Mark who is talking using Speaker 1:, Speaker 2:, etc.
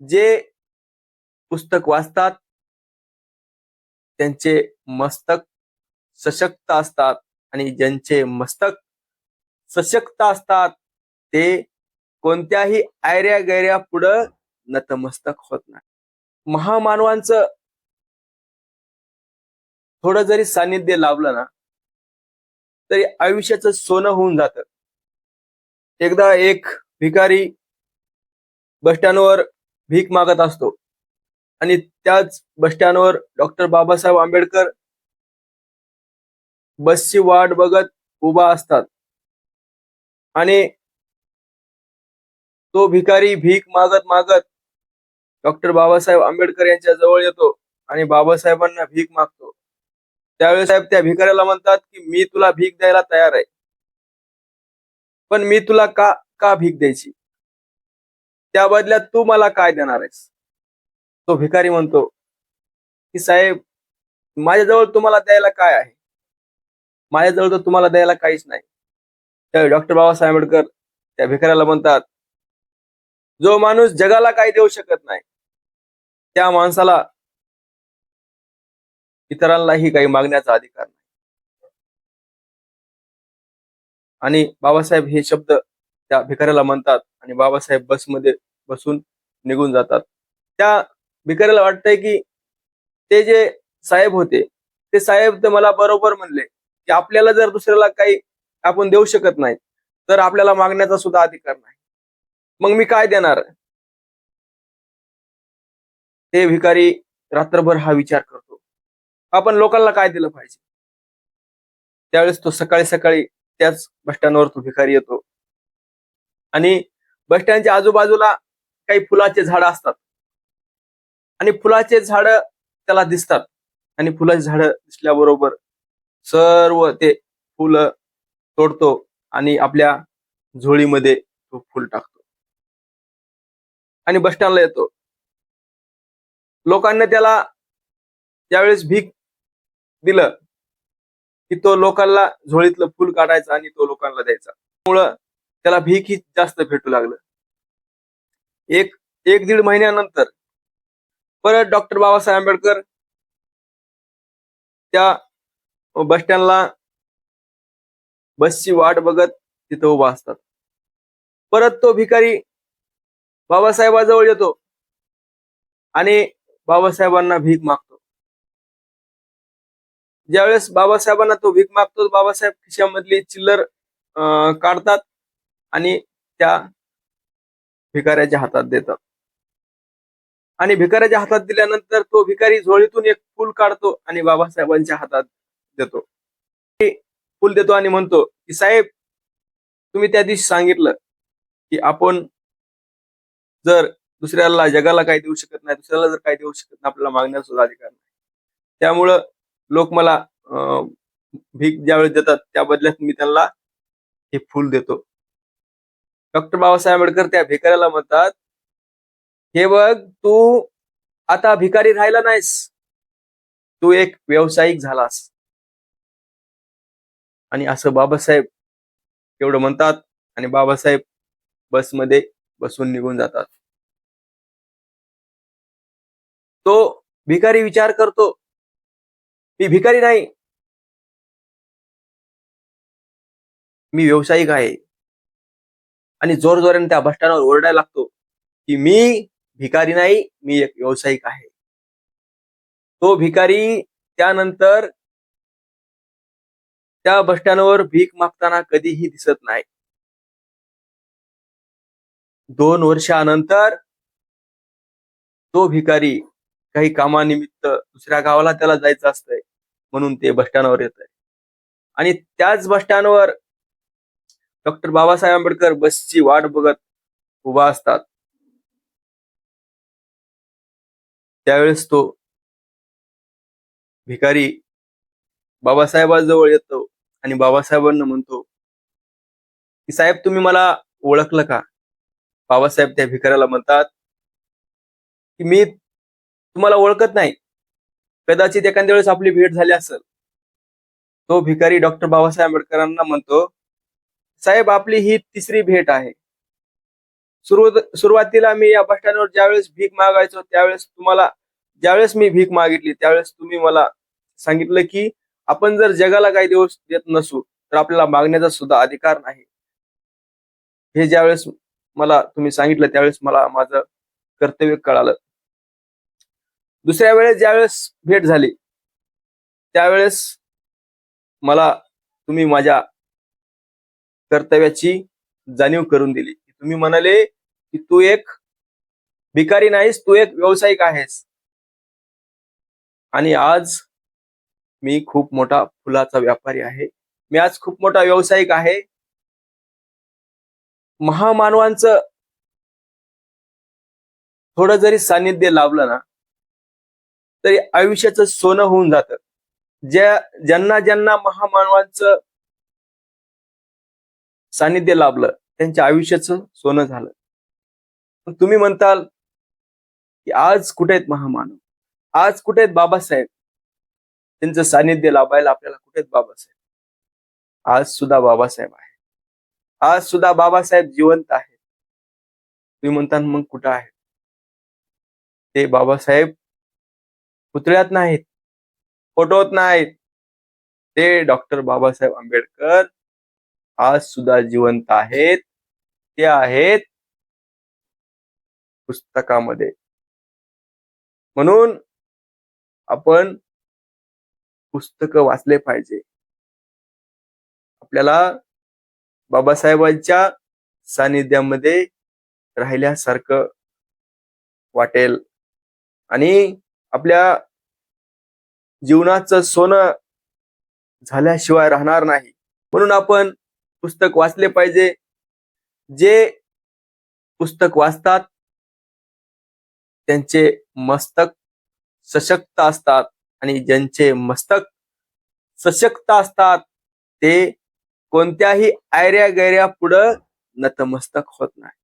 Speaker 1: जे पुस्तक वाचतात त्यांचे मस्तक सशक्त असतात आणि ज्यांचे मस्तक सशक्त असतात ते कोणत्याही आयऱ्या गैऱ्या पुढं नतमस्तक होत नाही. महामानवांचं थोडं जरी सानिध्य लाभलं ना तरी आयुष्याचं सोनं होऊन जातं. एकदा एक भिकारी बस स्टँडवर भीक मागत असतो. आणि त्याच बस स्टँडवर डॉक्टर बाबासाहेब आंबेडकर बसची वाट बघत उभा असतात. आणि तो भिकारी भीक मागत मागत डॉक्टर बाबासाहेब आंबेडकर यांच्या जवळ येतो आणि बाबासाहेबांना भीक मागतो. त्यावेळेस साहेब त्या भिकाऱ्याला म्हणतात की मी तुला भीक द्यायला तयार आहे. पण मी तुला का का भीक द्यायची? त्या बदल्यात तू मला काय देणार आहेस? तो भिकारी म्हणतो की साहेब माझ्याजवळ तुम्हाला द्यायला काय आहे? माझ्याजवळ तर तुम्हाला द्यायला काहीच नाही. त्यावेळी डॉक्टर बाबासाहेब आंबेडकर त्या भिकाऱ्याला म्हणतात जो माणूस जगाला काही देऊ शकत नाही त्या माणसाला इतरांनाही काही मागण्याचा अधिकार नाही. आणि बाबासाहेब हे शब्द त्या भिकाऱ्याला म्हणतात आणि बाबासाहेब बसमध्ये बसून निघून जातात. त्या भिकाऱ्याला वाटतंय की ते जे साहेब होते ते साहेब तर मला बरोबर म्हणले की आपल्याला जर दुसऱ्याला काही आपण देऊ शकत नाही तर आपल्याला मागण्याचा सुद्धा अधिकार नाही. मग मी काय देणार? ते भिकारी रात्रभर हा विचार करतो. आपण लोकांना काय दिलं पाहिजे? त्यावेळेस तो सकाळी सकाळी त्याच बस स्टँडवर तो भिकारी येतो. आणि बस स्टँडच्या आजूबाजूला काही फुलाचे झाड असतात. आणि फुलाचे झाड त्याला दिसतात. आणि फुलाचे झाड दिसल्याबरोबर सर्व ते फुलं तोडतो आणि आपल्या झोळीमध्ये तो फुल टाकतो. आणि बस स्टँडला येतो. लोकांना त्याला ज्यावेळेस भीक दिलं की तो लोकांना झोळीतलं फुल काढायचा आणि तो लोकांना द्यायचा. त्यामुळं त्याला भीक ही जास्त भेटू लागलं. एक एक दीड महिन्यानंतर परत डॉक्टर बाबासाहेब आंबेडकर त्या बस स्टँडला बसची वाट बघत तिथं उभा असतात. परत तो भिकारी बाबासाहेबाजवळ येतो आणि बाबासाहेबांना भीक मागतो. ज्यावेळेस बाबासाहेबांना तो भीक मागतो बाबासाहेब खिशामधली चिल्लर अं, काढतात आणि त्या भिकाऱ्याच्या हातात देतात. आणि भिकाऱ्याच्या हातात दिल्यानंतर तो भिकारी झोळीतून एक फुल काढतो आणि बाबासाहेबांच्या हातात देतो. ते फुल देतो आणि म्हणतो की साहेब तुम्ही त्या दिवशी सांगितलं की आपण जर दुसऱ्याला जगाला काही देऊ शकत नाही दुसऱ्याला जर काही देऊ शकत नाही आपल्याला मागण्याचा सुद्धा अधिकार नाही. त्यामुळं लोक मला अं, भीक ज्यावेळेस देतात त्या बदल्यात मी त्यांना हे फुल देतो. डॉक्टर बाबासाहेब आंबेडकर त्या भिकाऱ्याला म्हणतात हे बघ तू आता भिकारी राहिला नाहीस. तू एक व्यावसायिक झालास. आणि असं बाबासाहेब एवढं म्हणतात आणि बाबासाहेब बसमध्ये बसून निघून जातात. तो भिकारी विचार करतो मी भिकारी नाही. मी व्यावसायिक आहे. आणि जोर जोराने त्या बस स्टँडवर ओरडायला लागतो की मी भिकारी नाही मी एक व्यावसायिक आहे. तो भिकारी त्यानंतर त्या बस स्टँडवर भीक मागताना कधीही दिसत नाही. दोन वर्षानंतर तो भिकारी काही कामानिमित्त दुसऱ्या गावाला त्याला जायचं असतंय म्हणून ते बस स्टँडवर येत आहे आणि त्याच बस स्टँडवर डॉक्टर बाबासाहेब आंबेडकर बसची वाट बघत उभा असतात. त्यावेळेस तो भिकारी बाबासाहेबांजवळ येतो आणि बाबासाहेबांना म्हणतो की साहेब तुम्ही मला ओळखलं का? बाबासाहेब त्या भिकाऱ्याला म्हणतात की मी तुम्हाला ओळखत नाही. कदाचित एखाद्या वेळेस आपली भेट झाली असेल. तो भिकारी डॉक्टर बाबासाहेब आंबेडकरांना म्हणतो साहेब आपली ही तिसरी भेट आहे. सुरुवात सुरुवातीला मी या बस स्टँडवर ज्यावेळेस भीक मागायचो त्यावेळेस तुम्हाला ज्यावेळेस मी भीक मागितली त्यावेळेस तुम्ही मला सांगितलं की आपण जर जगाला काही दिवस देत नसू तर आपल्याला मागण्याचा सुद्धा अधिकार नाही. हे ज्यावेळेस मला तुम्ही सांगितलं त्यावेळेस मला माझं कर्तव्य कळालं. दुसऱ्या वेळेस ज्यावेळेस भेट झाली त्यावेळेस मला तुम्ही माझ्या कर्तव्याची जाणीव करून दिली. तुम्ही म्हणाले की तू एक भिकारी नाहीस तू एक व्यावसायिक आहेस. आणि आज मी खूप मोठा फुलाचा व्यापारी आहे. मी आज खूप मोठा व्यावसायिक आहे. महामानवांचं थोडं जरी सानिध्य लाभलं ना तरी आयुष्याचं सोनं होऊन जातं. ज्या ज्यांना ज्यांना महामानवांचं सानिध्य लाभलं. त्यांच्या आयुष्याचं सोनं झालं. पण तुम्ही म्हणताल की आज कुठे आहेत महामानव? आज कुठे आहेत बाबासाहेब? त्यांचं सानिध्य लाभायला आपल्याला कुठे आहेत बाबासाहेब? आज सुद्धा बाबासाहेब आहे आज सुद्धा बाबासाहेब जिवंत आहेत. तुम्ही म्हणता मग कुठं आहे ते बाबासाहेब पुतळ्यात नाहीत. फोटोत नाहीत. ते डॉक्टर बाबासाहेब आंबेडकर आज सुद्धा जिवंत आहेत. ते आहेत पुस्तकामध्ये. म्हणून आपण पुस्तक वाचले पाहिजे. आपल्याला बाबासाहेबांच्या सानिध्यामध्ये राहिल्यासारखं वाटेल. आणि आपल्या जीवनाचं सोनं झाल्याशिवाय राहणार नाही. म्हणून आपण पुस्तक वाचले पाहिजे. जे पुस्तक वाचतात त्यांचे मस्तक सशक्त असतात आणि ज्यांचे मस्तक सशक्त असतात ते कोणत्याही आयऱ्या गैऱ्या पुढं नतमस्तक होत नाही.